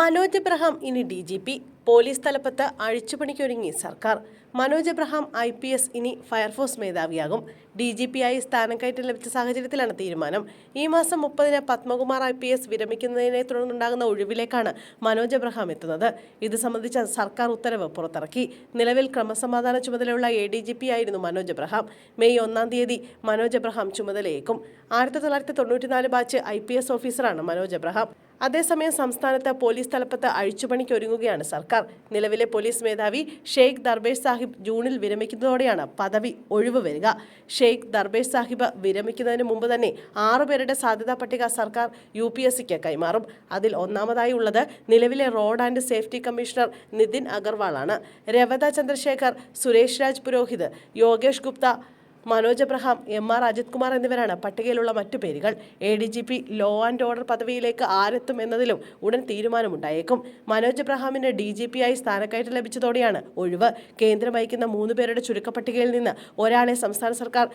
Manoj Abraham ഇനി D G P police തലപ്പത്ത് അഴിച്ചുപണിക്കൊരുങ്ങി സർക്കാർ. Manoj Abraham I P S ഇനി ഫയർഫോഴ്സ് മേധാവിയാകും. ഡി ജി പി ആയി സ്ഥാനക്കയറ്റം ലഭിച്ച സാഹചര്യത്തിലാണ് തീരുമാനം. ഈ മാസം മുപ്പതിന് പത്മകുമാർ ഐ പി എസ് വിരമിക്കുന്നതിനെ തുടർന്നുണ്ടാകുന്ന ഒഴിവിലേക്കാണ് മനോജ് എബ്രഹാം എത്തുന്നത്. ഇത് സംബന്ധിച്ച സർക്കാർ ഉത്തരവ് പുറത്തിറക്കി. നിലവിൽ ക്രമസമാധാന ചുമതലയുള്ള എ ഡി ജി പി ആയിരുന്നു മനോജ് എബ്രഹാം മെയ് ഒന്നാം തീയതി മനോജ് എബ്രഹാം ചുമതലയേക്കും. ആയിരത്തി തൊള്ളായിരത്തി തൊണ്ണൂറ്റിനാല് ബാച്ച് ഐ പി എസ് ഓഫീസറാണ് മനോജ് എബ്രഹാം അതേസമയം സംസ്ഥാനത്ത് പോലീസ് തലപ്പത്ത് അഴിച്ചുപണിക്ക് ഒരുങ്ങുകയാണ് സർക്കാർ. നിലവിലെ പോലീസ് മേധാവി ഷെയ്ഖ് ദർബേഷ് സാഹിബ് ജൂണിൽ വിരമിക്കുന്നതോടെയാണ് പദവി ഒഴിവ് വരിക. ഷെയ്ഖ് ദർബേഷ് സാഹിബ് വിരമിക്കുന്നതിന് മുമ്പ് തന്നെ ആറുപേരുടെ സാധ്യതാ പട്ടിക സർക്കാർ യു പി എസ് സിക്ക് കൈമാറും. അതിൽ ഒന്നാമതായി ഉള്ളത് നിലവിലെ road and safety commissioner Nitin അഗർവാളാണ് Ravada Chandrasekhar Suresh Raj Purohit Yogesh Gupta Manoj Abraham M R Ajith Kumar എന്നിവരാണ് പട്ടികയിലുള്ള മറ്റു പേരുകൾ. A D G P law and order പദവിയിലേക്ക് ആരെത്തും എന്നതിലും ഉടൻ തീരുമാനമുണ്ടായേക്കും. മനോജ് അബ്രഹാമിന് ഡി ജി പി ആയി സ്ഥാനക്കയറ്റം ലഭിച്ചതോടെയാണ് ഒഴിവ്. കേന്ദ്രം അയക്കുന്ന മൂന്ന് പേരുടെ ചുരുക്കപ്പട്ടികയിൽ നിന്ന് ഒരാളെ സംസ്ഥാന സർക്കാർ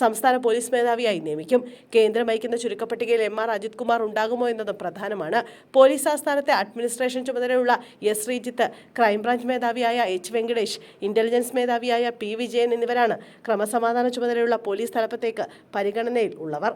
സംസ്ഥാന പോലീസ് മേധാവിയായി നിയമിക്കും. കേന്ദ്രം അയക്കുന്ന ചുരുക്കപ്പട്ടികയിൽ എം ആർ അജിത് കുമാർ ഉണ്ടാകുമോ എന്നതും പ്രധാനമാണ്. പോലീസ് ആസ്ഥാനത്തെ അഡ്മിനിസ്ട്രേഷൻ ചുമതലയുള്ള എസ് ശ്രീജിത്ത് ക്രൈംബ്രാഞ്ച് മേധാവിയായ എച്ച് വെങ്കടേഷ് ഇന്റലിജൻസ് മേധാവിയായ പി വിജയൻ എന്നിവരാണ് ക്രമസമാധാന ചുമതലയുള്ള പോലീസ് തലപ്പത്തേക്ക് പരിഗണനയിൽ ഉള്ളവർ